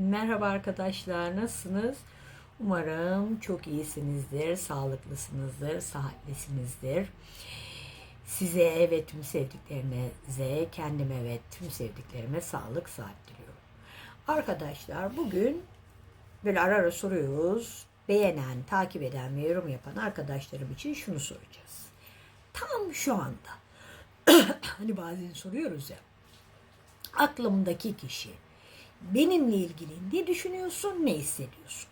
Merhaba arkadaşlar, nasılsınız? Umarım çok iyisinizdir, sağlıklısınızdır, sıhhatlisinizdir. Size ve tüm sevdiklerinize, kendime ve tüm sevdiklerime sağlık, sıhhat diliyorum. Arkadaşlar bugün böyle ara ara soruyoruz. Beğenen, takip eden ve yorum yapan arkadaşlarım için şunu soracağız. Tam şu anda, hani bazen soruyoruz ya, aklımdaki kişi benimle ilgili ne düşünüyorsun, ne hissediyorsun?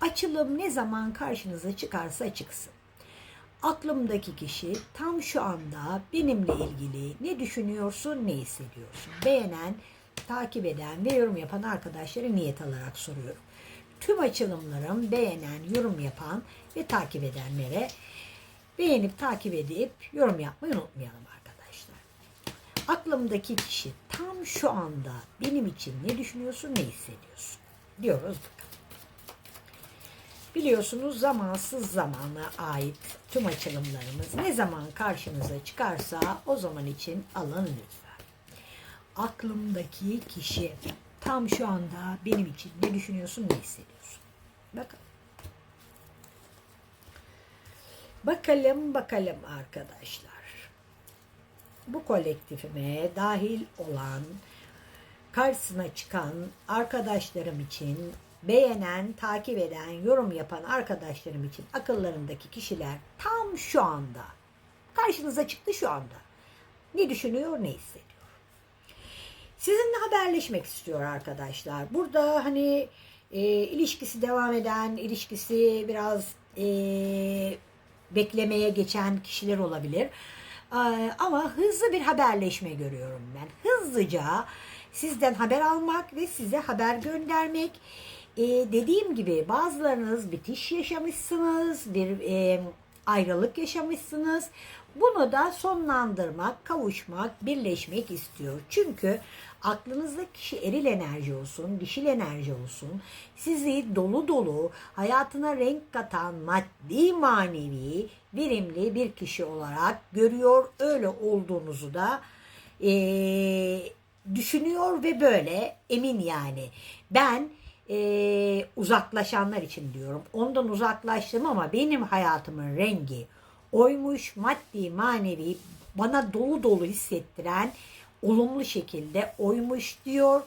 Açılım ne zaman karşınıza çıkarsa çıksın. Aklımdaki kişi tam şu anda benimle ilgili ne düşünüyorsun, ne hissediyorsun? Beğenen, takip eden ve yorum yapan arkadaşları niyet alarak soruyorum. Tüm açılımlarım beğenen, yorum yapan ve takip edenlere beğenip takip edip yorum yapmayı unutmayalım arkadaşlar. Aklımdaki kişi tam şu anda benim için ne düşünüyorsun, ne hissediyorsun diyoruz. Biliyorsunuz zamansız zamana ait tüm açılımlarımız ne zaman karşınıza çıkarsa o zaman için alın lütfen. Aklımdaki kişi tam şu anda benim için ne düşünüyorsun, ne hissediyorsun? Bakalım. Bakalım bakalım arkadaşlar. Bu kolektifime dahil olan, karşısına çıkan arkadaşlarım için beğenen, takip eden, yorum yapan arkadaşlarım için akıllarındaki kişiler tam şu anda karşınıza çıktı şu anda. Ne düşünüyor, ne hissediyor? Sizinle haberleşmek istiyor arkadaşlar. Burada hani e, ilişkisi devam eden, ilişkisi biraz e, beklemeye geçen kişiler olabilir. Ee, ama hızlı bir haberleşme görüyorum ben. Hızlıca sizden haber almak ve size haber göndermek. Ee, dediğim gibi bazılarınız bitiş yaşamışsınız, bir e, ayrılık yaşamışsınız. Bunu da sonlandırmak, kavuşmak, birleşmek istiyor. Çünkü aklınızdaki kişi eril enerji olsun, dişil enerji olsun, sizi dolu dolu, hayatına renk katan maddi manevi, verimli bir kişi olarak görüyor. Öyle olduğunuzu da eee düşünüyor ve böyle emin yani. Ben e, uzaklaşanlar için diyorum. Ondan uzaklaştım ama benim hayatımın rengi oymuş, maddi, manevi bana dolu dolu hissettiren olumlu şekilde oymuş diyor.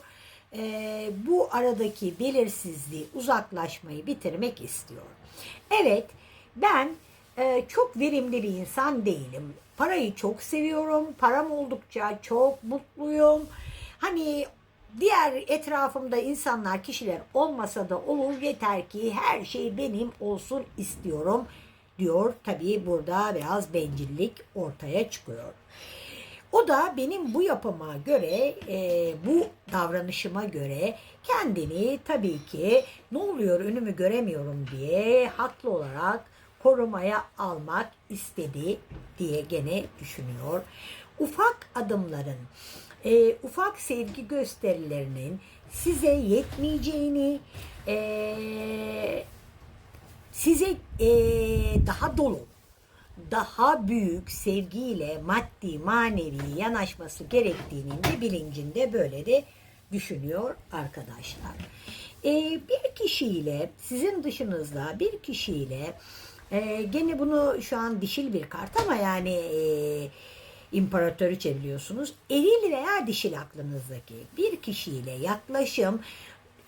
E, bu aradaki belirsizliği, uzaklaşmayı bitirmek istiyor. Evet, ben e, çok verimli bir insan değilim. Parayı çok seviyorum. Param oldukça çok mutluyum. Hani diğer etrafımda insanlar, kişiler olmasa da olur. Yeter ki her şey benim olsun istiyorum diyor. Tabii burada biraz bencillik ortaya çıkıyor. O da benim bu yapıma göre, e, bu davranışıma göre kendini tabii ki ne oluyor önümü göremiyorum diye haklı olarak korumaya almak istedi diye gene düşünüyor. Ufak adımların, e, ufak sevgi gösterilerinin size yetmeyeceğini, e, size e, daha dolu, daha büyük sevgiyle maddi manevi yanaşması gerektiğinin de bilincinde böyle de düşünüyor arkadaşlar. E, bir kişiyle sizin dışınızda bir kişiyle e, gene bunu şu an dişil bir kart ama yani e, imparatoriçe biliyorsunuz. Eril veya dişil aklınızdaki bir kişiyle yaklaşım,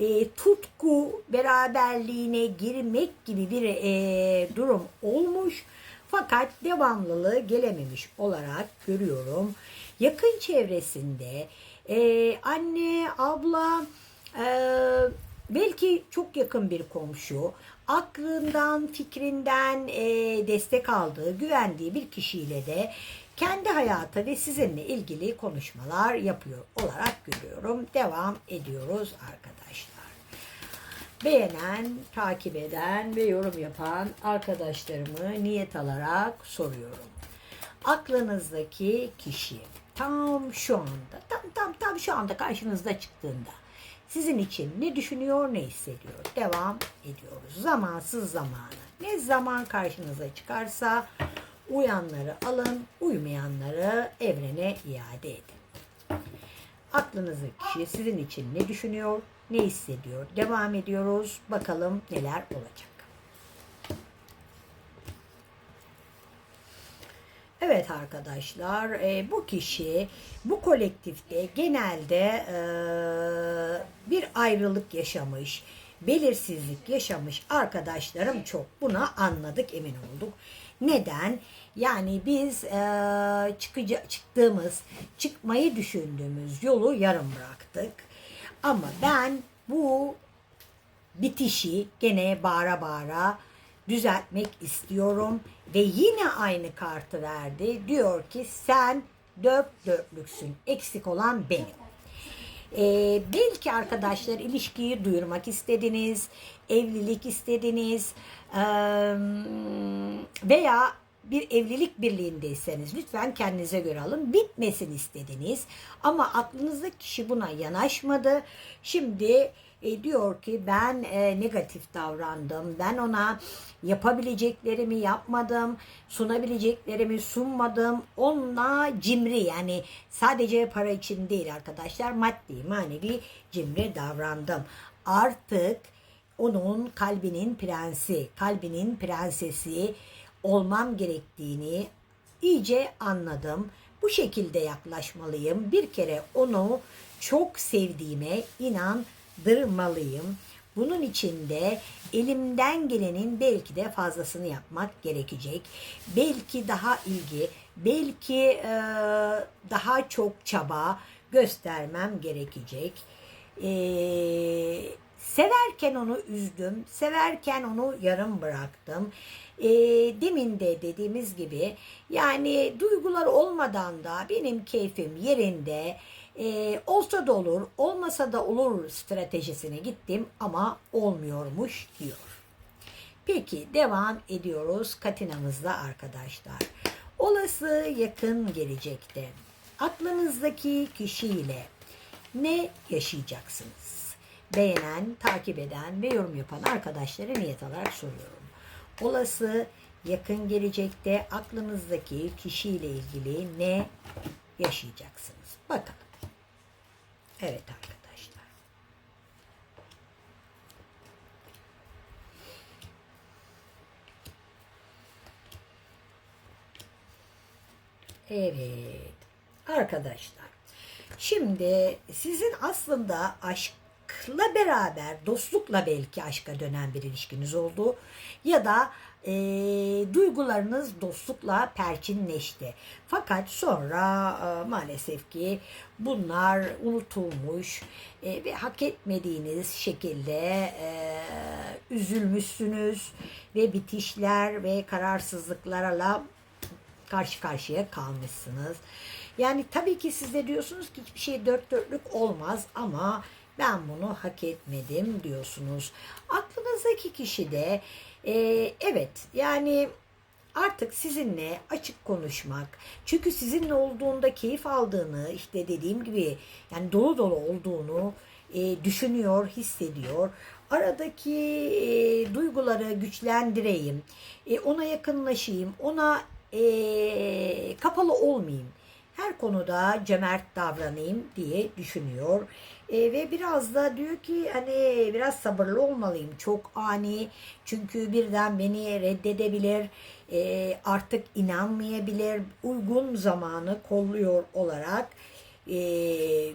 e, tutku beraberliğine girmek gibi bir e, durum olmuş. Fakat devamlılığı gelememiş olarak görüyorum. Yakın çevresinde e, anne, abla, e, belki çok yakın bir komşu, aklından, fikrinden e, destek aldığı, güvendiği bir kişiyle de kendi hayatı ve sizinle ilgili konuşmalar yapıyor olarak görüyorum. Devam ediyoruz arkadaşlar. Beğenen, takip eden ve yorum yapan arkadaşlarımı niyet alarak soruyorum. Aklınızdaki kişi tam şu anda, tam tam tam şu anda karşınızda çıktığında sizin için ne düşünüyor, ne hissediyor? Devam ediyoruz. Zamansız zamanı. Ne zaman karşınıza çıkarsa uyanları alın, uymayanları evrene iade edin. Aklınızdaki kişi sizin için ne düşünüyor, ne hissediyor? Devam ediyoruz. Bakalım neler olacak. Evet arkadaşlar, e, bu kişi bu kolektifte genelde e, bir ayrılık yaşamış, belirsizlik yaşamış arkadaşlarım çok. Buna anladık, emin olduk. Neden? Yani biz e, çıkıca, çıktığımız, çıkmayı düşündüğümüz yolu yarım bıraktık. Ama ben bu bitişi gene bağıra bağıra düzeltmek istiyorum ve yine aynı kartı verdi. Diyor ki sen dört dörtlüksün. Eksik olan benim. Ee, belki arkadaşlar ilişkiyi duyurmak istediniz, evlilik istediniz ee, veya bir evlilik birliğindeyseniz lütfen kendinize göre alın. Bitmesin istediniz ama aklınızdaki kişi buna yanaşmadı. Şimdi e, diyor ki ben e, negatif davrandım. Ben ona yapabileceklerimi yapmadım. Sunabileceklerimi sunmadım. Onunla cimri yani sadece para için değil arkadaşlar maddi manevi cimri davrandım. Artık onun kalbinin prensi, kalbinin prensesi olmam gerektiğini iyice anladım. Bu şekilde yaklaşmalıyım. Bir kere onu çok sevdiğime inandırmalıyım. Bunun için de elimden gelenin belki de fazlasını yapmak gerekecek. Belki daha ilgi, belki e, daha çok çaba göstermem gerekecek. Eee Severken onu üzdüm, severken onu yarım bıraktım. E, demin de dediğimiz gibi yani duygular olmadan da benim keyfim yerinde e, olsa da olur, olmasa da olur stratejisine gittim ama olmuyormuş diyor. Peki devam ediyoruz Katina'mızda arkadaşlar. Olası yakın gelecekte aklınızdaki kişiyle ne yaşayacaksınız? beğenen, takip eden ve yorum yapan arkadaşlara niyet alarak soruyorum. Olası yakın gelecekte aklınızdaki kişiyle ilgili ne yaşayacaksınız? Bakalım. Evet arkadaşlar. Evet. Arkadaşlar. Şimdi sizin aslında aşk aşkla beraber dostlukla belki aşka dönen bir ilişkiniz oldu ya da e, duygularınız dostlukla perçinleşti. Fakat sonra e, maalesef ki bunlar unutulmuş e, ve hak etmediğiniz şekilde e, üzülmüşsünüz ve bitişler ve kararsızlıklarla karşı karşıya kalmışsınız. Yani tabii ki siz de diyorsunuz ki hiçbir şey dört dörtlük olmaz ama ben bunu hak etmedim diyorsunuz. Aklınızdaki kişi de e, evet yani artık sizinle açık konuşmak çünkü sizinle olduğunda keyif aldığını işte dediğim gibi yani dolu dolu olduğunu e, düşünüyor, hissediyor. Aradaki e, duyguları güçlendireyim, e, ona yakınlaşayım, ona e, kapalı olmayayım her konuda cömert davranayım diye düşünüyor. E, ve biraz da diyor ki hani biraz sabırlı olmalıyım. Çok ani çünkü birden beni reddedebilir. E, artık inanmayabilir. Uygun zamanı kolluyor olarak e,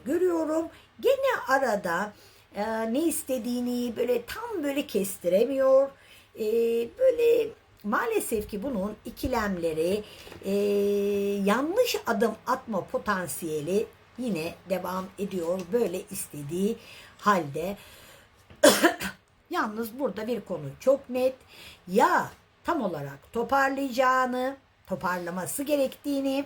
görüyorum. Gene arada e, ne istediğini böyle tam böyle kestiremiyor. E, böyle maalesef ki bunun ikilemleri e, yanlış adım atma potansiyeli yine devam ediyor böyle istediği halde. Yalnız burada bir konu çok net. Ya tam olarak toparlayacağını, toparlaması gerektiğini,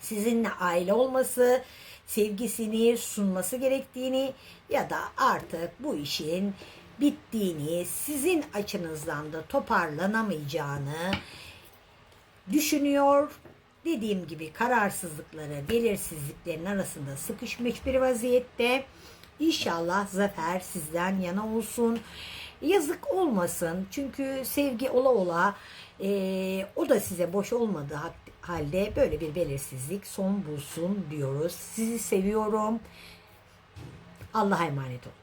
sizinle aile olması, sevgisini sunması gerektiğini ya da artık bu işin bittiğini, sizin açınızdan da toparlanamayacağını düşünüyor. Dediğim gibi kararsızlıkları, belirsizliklerin arasında sıkışmış bir vaziyette. İnşallah zafer sizden yana olsun. Yazık olmasın. Çünkü sevgi ola ola e, o da size boş olmadığı halde böyle bir belirsizlik son bulsun diyoruz. Sizi seviyorum. Allah'a emanet olun.